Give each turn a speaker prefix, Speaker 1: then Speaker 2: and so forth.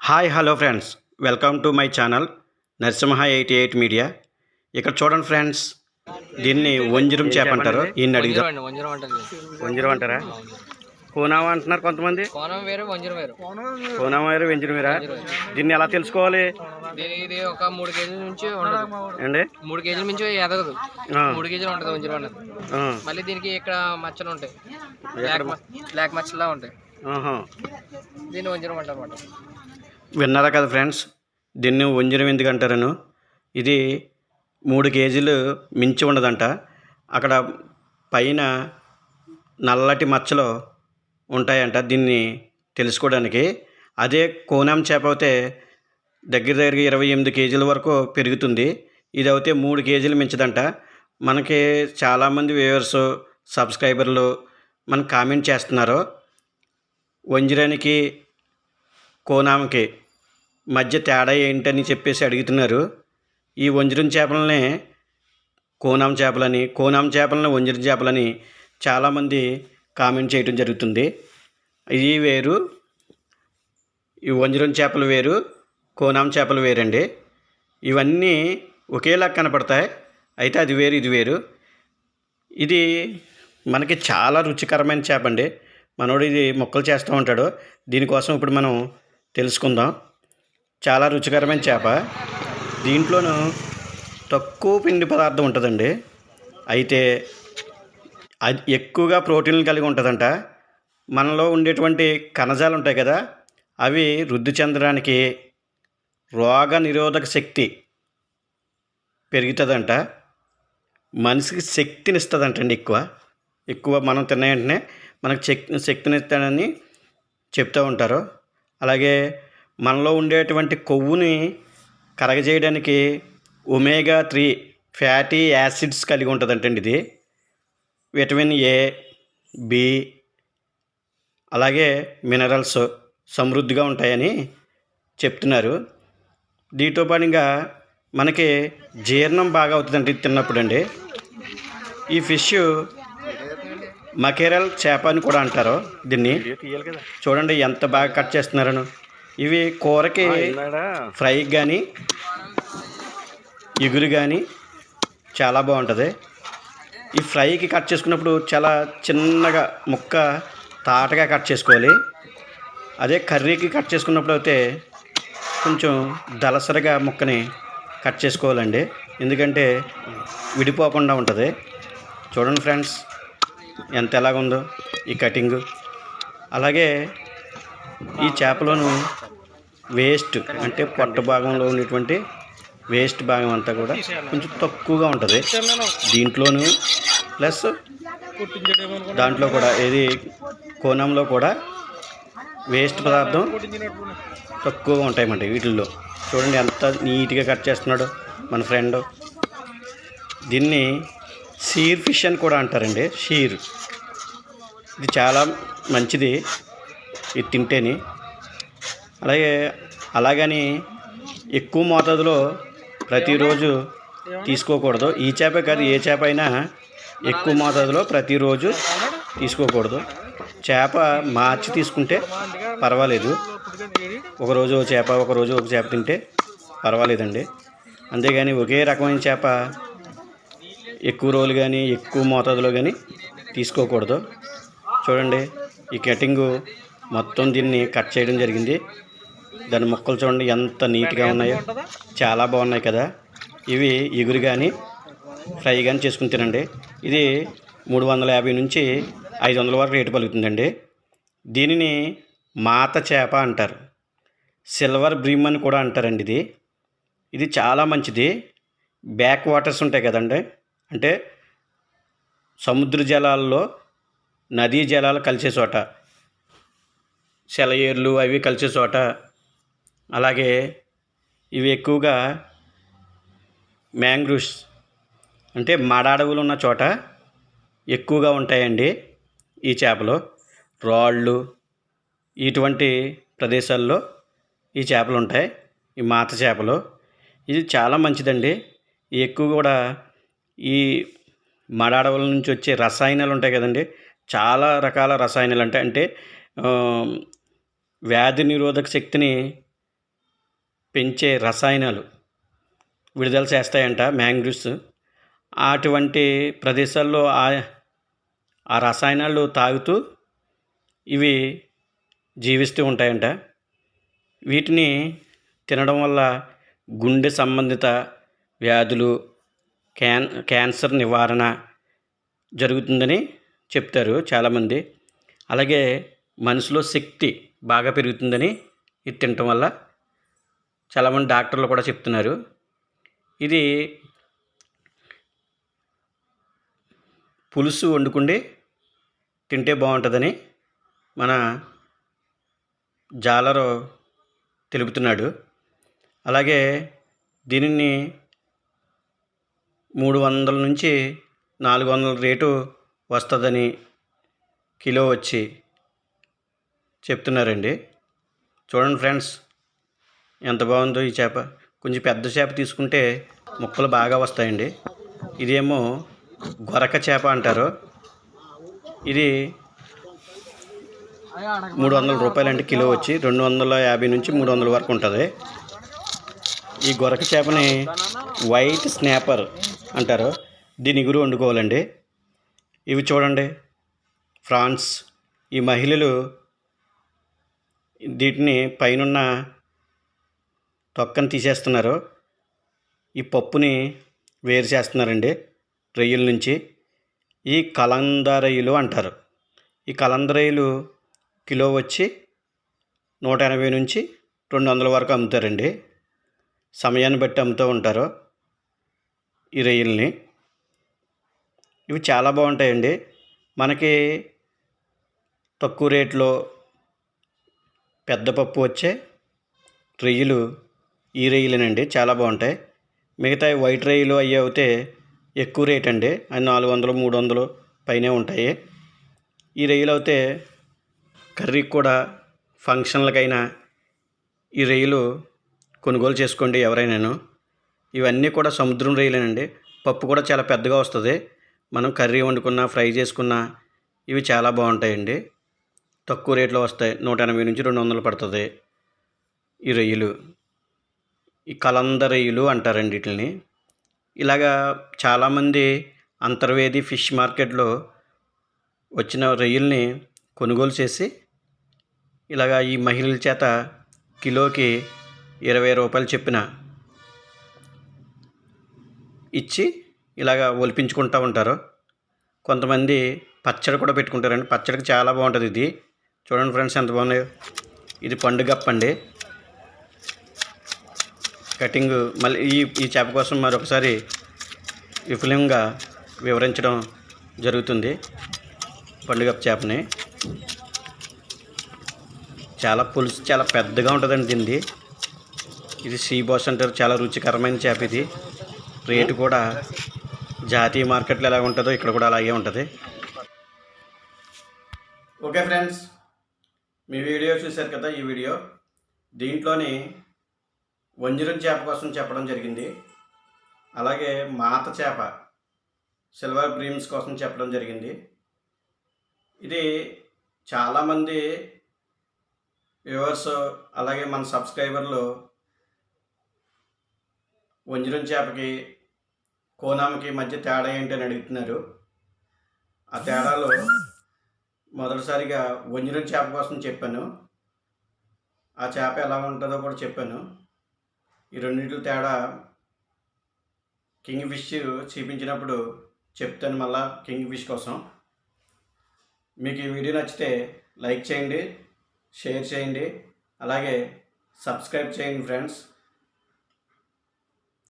Speaker 1: Hi hello friends. Welcome to my channel Narasimha eighty eight media. ఇక్కడ చూడండి friends దీన్ని వంజరం చేప అంటారు ఈయన అడిగితే
Speaker 2: వంజరం అంటారు
Speaker 1: కోనామా అంటున్నారు కొంతమంది.
Speaker 2: కోనం వేరు వంజరం వేరు.
Speaker 1: కోనామా వేరు వంజరం వేరా? దీన్ని ఎలా తెలుసుకోవాలి?
Speaker 2: ఇది ఒక మూడు కేజీల నుంచి
Speaker 1: అండి
Speaker 2: మూడు కేజీల నుంచి ఎదగదు. మూడు కేజీలు ఉంటుంది వంజరం అన్నది మళ్ళీ దీనికి ఇక్కడ మచ్చలు ఉంటాయి. బ్లాక్ మచ్చలా ఉంటాయి.
Speaker 1: ఆహా.
Speaker 2: దీన్ని వంజరం అంటారు
Speaker 1: విన్నారా కదా ఫ్రెండ్స్? దీన్ని వంజరం ఎందుకు అంటారను? ఇది మూడు కేజీలు మించి ఉండదంట. అక్కడ పైన నల్లటి మచ్చలు ఉంటాయంట దీన్ని తెలుసుకోవడానికి. అదే కోనాం చేప అయితే దగ్గర దగ్గర ఇరవై ఎనిమిది కేజీల వరకు పెరుగుతుంది. ఇది అయితే మూడు కేజీలు మించదంట. మనకి చాలామంది వ్యూవర్స్ సబ్స్క్రైబర్లు మన కామెంట్ చేస్తున్నారు. వంజరానికి కోనామకి మధ్య తేడా ఏంటని చెప్పేసి అడుగుతున్నారు. ఈ వంజరం చేపలనే కోనాం చేపలని కోనాం చేపలని వంజరం చేపలని చాలామంది కామెంట్ చేయడం జరుగుతుంది. ఇది వేరు ఈ వంజరం చేపలు వేరు కోనాం చేపలు వేరండి. ఇవన్నీ ఒకేలా కనపడతాయి. అయితే అది వేరు ఇది వేరు. ఇది మనకి చాలా రుచికరమైన చేప అండి. మనోడు ఇది మొక్కలు చేస్తూ ఉంటాడు. దీనికోసం ఇప్పుడు మనం తెలుసుకుందాం. చాలా రుచికరమైన చేప. దీంట్లోనూ తక్కువ పిండి పదార్థం ఉంటుందండి. అయితే అది ఎక్కువగా ప్రోటీన్లు కలిగి ఉంటుందంట. మనలో ఉండేటువంటి కణజాలు ఉంటాయి కదా అవి వృద్ధి చెందడానికి రోగ నిరోధక శక్తి పెరుగుతుందంట. మనిషికి శక్తిని ఇస్తుందంటండి ఎక్కువ. ఎక్కువ మనం తిన్న వెంటనే మనకు శక్తి శక్తిని ఇస్తాడని చెప్తూ ఉంటారు. అలాగే మనలో ఉండేటువంటి కొవ్వుని కరగజేయడానికి ఒమేగా త్రీ ఫ్యాటీ యాసిడ్స్ కలిగి ఉంటుందంటండి ఇది. విటమిన్ ఏ బి అలాగే మినరల్స్ సమృద్ధిగా ఉంటాయని చెప్తున్నారు. దీంతో పాటుగా మనకి జీర్ణం బాగా అవుతుందండి ఇది తిన్నప్పుడు అండి ఈ ఫిష్ మకేరల్ చేప అని కూడా అంటారు దీన్ని. చూడండి ఎంత బాగా కట్ చేస్తున్నారను. ఇవి కూరకి ఫ్రైకి కానీ ఎగురు కానీ చాలా బాగుంటుంది. ఈ ఫ్రైకి కట్ చేసుకున్నప్పుడు చాలా చిన్నగా ముక్క తాటగా కట్ చేసుకోవాలి. అదే కర్రీకి కట్ చేసుకున్నప్పుడు అయితే కొంచెం దలసరిగా ముక్కని కట్ చేసుకోవాలండి. ఎందుకంటే విడిపోకుండా ఉంటుంది. చూడండి ఫ్రెండ్స్ ఎంత ఎలాగుందో ఈ కటింగ్. అలాగే ఈ చేపలోను వేస్ట్ అంటే పొట్ట భాగంలో ఉన్నటువంటి వేస్ట్ భాగం అంతా కూడా కొంచెం తక్కువగా ఉంటుంది. దీంట్లోను ప్లస్ దాంట్లో కూడా ఏది కోణంలో కూడా వేస్ట్ పదార్థం తక్కువగా ఉంటాయన్నమాట వీటిల్లో. చూడండి ఎంత నీట్గా కట్ చేస్తున్నాడు మన ఫ్రెండ్. దీన్ని షీర్ ఫిష్ అని కూడా అంటారండి. షీర్. ఇది చాలా మంచిది. ఇది తింటేని. అలాగే అలాగని ఎక్కువ మోతాదులో ప్రతిరోజు తీసుకోకూడదు. ఈ చేప కాదు ఏ చేప అయినా ఎక్కువ మోతాదులో ప్రతిరోజు తీసుకోకూడదు. చేప మార్చి తీసుకుంటే పర్వాలేదు. ఒకరోజు ఒక చేప ఒకరోజు ఒక చేప తింటే పర్వాలేదండి. అంతేగాని ఒకే రకమైన చేప ఎక్కువ రోజులు కానీ ఎక్కువ మోతాదులో కానీ తీసుకోకూడదు. చూడండి ఈ కటింగు మొత్తం దీన్ని కట్ చేయడం జరిగింది. దాని ముక్కలు చూడండి ఎంత నీట్గా ఉన్నాయో. చాలా బాగున్నాయి కదా. ఇవి ఎగురు కానీ ఫ్రై కానీ చేసుకుని తినండి. ఇది మూడు వందల యాభై నుంచి ఐదు వందల వరకు రేటు పలుకుతుందండి. దీనిని మాత చేప అంటారు. సిల్వర్ బ్రీమ్ అని కూడా అంటారండి ఇది. ఇది చాలా మంచిది. బ్యాక్ వాటర్స్ ఉంటాయి కదండి. అంటే సముద్ర జలాల్లో నదీ జలాలు కలిసే చోట సెలయేర్లు అవి కలిసే చోట అలాగే ఇవి ఎక్కువగా మ్యాంగ్రూవ్స్ అంటే మడ అడవులు ఉన్న చోట ఎక్కువగా ఉంటాయండి ఈ చేపలు. రాళ్ళు ఇటువంటి ప్రదేశాల్లో ఈ చేపలు ఉంటాయి. ఈ మాత చేపలు. ఇది చాలా మంచిదండి. ఎక్కువ కూడా ఈ మడ అడవుల నుంచి వచ్చే రసాయనాలు ఉంటాయి కదండి చాలా రకాల రసాయనాలు అంటే అంటే వ్యాధి నిరోధక శక్తిని పెంచే రసాయనాలు విడుదల చేస్తాయంట మ్యాంగ్రూస్ అటువంటి ప్రదేశాల్లో ఆ ఆ రసాయనాలు తాగుతూ ఇవి జీవిస్తూ ఉంటాయంట. వీటిని తినడం వల్ల గుండె సంబంధిత వ్యాధులు క్యాన్ క్యాన్సర్ నివారణ జరుగుతుందని చెప్తారు చాలామంది. అలాగే మనసులో శక్తి బాగా పెరుగుతుందని ఇది తినటం వల్ల చాలామంది డాక్టర్లు కూడా చెప్తున్నారు. ఇది పులుసు వండుకుండి తింటే బాగుంటుందని మన జాలరు తెలుపుతున్నాడు. అలాగే దీనిని మూడు వందల నుంచి నాలుగు వందల రేటు వస్తుందని కిలో వచ్చి చెప్తున్నారండి. చూడండి ఫ్రెండ్స్ ఎంత బాగుందో ఈ చేప. కొంచెం పెద్ద చేప తీసుకుంటే ముక్కలు బాగా వస్తాయండి. ఇదేమో గొరక చేప అంటారు. ఇది మూడు వందల రూపాయలు అంటే కిలో వచ్చి. రెండు వందల యాభై నుంచి మూడు వందల వరకు ఉంటుంది. ఈ గొరక చేపని వైట్ స్నాపర్ అంటారు. దీని గురు వండుకోవాలండి. ఇవి చూడండి. ఫ్రాన్స్. ఈ మహిళలు వీటిని పైనున్న తొక్కను తీసేస్తున్నారు. ఈ పప్పుని వేరు చేస్తున్నారండి రొయ్యల నుంచి. ఈ కలంద రొయ్యలు అంటారు. ఈ కలంద రొయ్యలు కిలో వచ్చి నూట ఎనభై నుంచి రెండు వందల వరకు అమ్ముతారండి. సమయాన్ని బట్టి అమ్ముతూ ఉంటారు ఈ రొయ్యల్ని ఇవి చాలా బాగుంటాయండి. మనకి తక్కువ రేట్లో పెద్ద పప్పు వచ్చే రొయ్యలు ఈ రొయ్యలేనండి చాలా బాగుంటాయి. మిగతా వైట్ రొయ్యలు అవి అయితే ఎక్కువ రేట్ అండి అవి నాలుగు వందలు మూడు వందలు పైనే ఉంటాయి. ఈ రొయ్యలు అయితే కర్రీకి కూడా ఫంక్షన్లకైనా ఈ రొయ్యలు కొనుగోలు చేసుకోండి ఎవరైనాను. ఇవన్నీ కూడా సముద్రం రొయ్యలేనండి పప్పు కూడా చాలా పెద్దగా వస్తుంది. మనం కర్రీ వండుకున్నా ఫ్రై చేసుకున్నా ఇవి చాలా బాగుంటాయండి. తక్కువ రేట్లో వస్తాయి. నూట ఎనభై నుంచి రెండు వందలు పడుతుంది ఈ రొయ్యలు. ఈ కలంద రొయ్యలు అంటారండి వీటిని ఇలాగా చాలామంది అంతర్వేది ఫిష్ మార్కెట్లో వచ్చిన రొయ్యల్ని కొనుగోలు చేసి ఇలాగా ఈ మహిళల చేత కిలోకి ఇరవై రూపాయలు చెప్పిన ఇచ్చి ఇలాగా ఒలిపించుకుంటూ ఉంటారు. కొంతమంది పచ్చడి కూడా పెట్టుకుంటారండి. పచ్చడికి చాలా బాగుంటుంది ఇది. చూడండి ఫ్రెండ్స్ ఎంత బాగున్నాయో. ఇది పండుగప్పండి కటింగ్ మళ్ళీ ఈ ఈ చేప కోసం మరొకసారి విఫలంగా వివరించడం జరుగుతుంది. పండుగప్ప చేపని. చాలా పులుసు చాలా పెద్దగా ఉంటుందండి దీనిది. ఇది సీబాస్ అంటారు చాలా రుచికరమైన చేప ఇది. రేటు కూడా జాతీయ మార్కెట్లో ఎలా ఉంటుందో ఇక్కడ కూడా అలాగే ఉంటుంది. ఓకే ఫ్రెండ్స్ మీ వీడియో చూశారు కదా ఈ వీడియో. దీంట్లోని వంజరం చేప కోసం చెప్పడం జరిగింది. అలాగే మాత చేప సిల్వర్ బ్రీమ్స్ కోసం చెప్పడం జరిగింది. ఇది చాలామంది వ్యూవర్స్ అలాగే మన సబ్స్క్రైబర్లు వంజరం చేపకి కోనామకి మధ్య తేడా ఏంటి అని అడుగుతున్నారు. ఆ తేడాలో మొదటిసారిగా వంజరం చేప కోసం చెప్పాను. ఆ చేప ఎలా ఉంటుందో కూడా చెప్పాను. ఈ రెండింటి తేడా కింగ్ ఫిష్ చూపించినప్పుడు చెప్తాను మళ్ళా కింగ్ ఫిష్ కోసం. మీకు ఈ వీడియో నచ్చితే లైక్ చేయండి షేర్ చేయండి అలాగే సబ్స్క్రైబ్ చేయండి ఫ్రెండ్స్.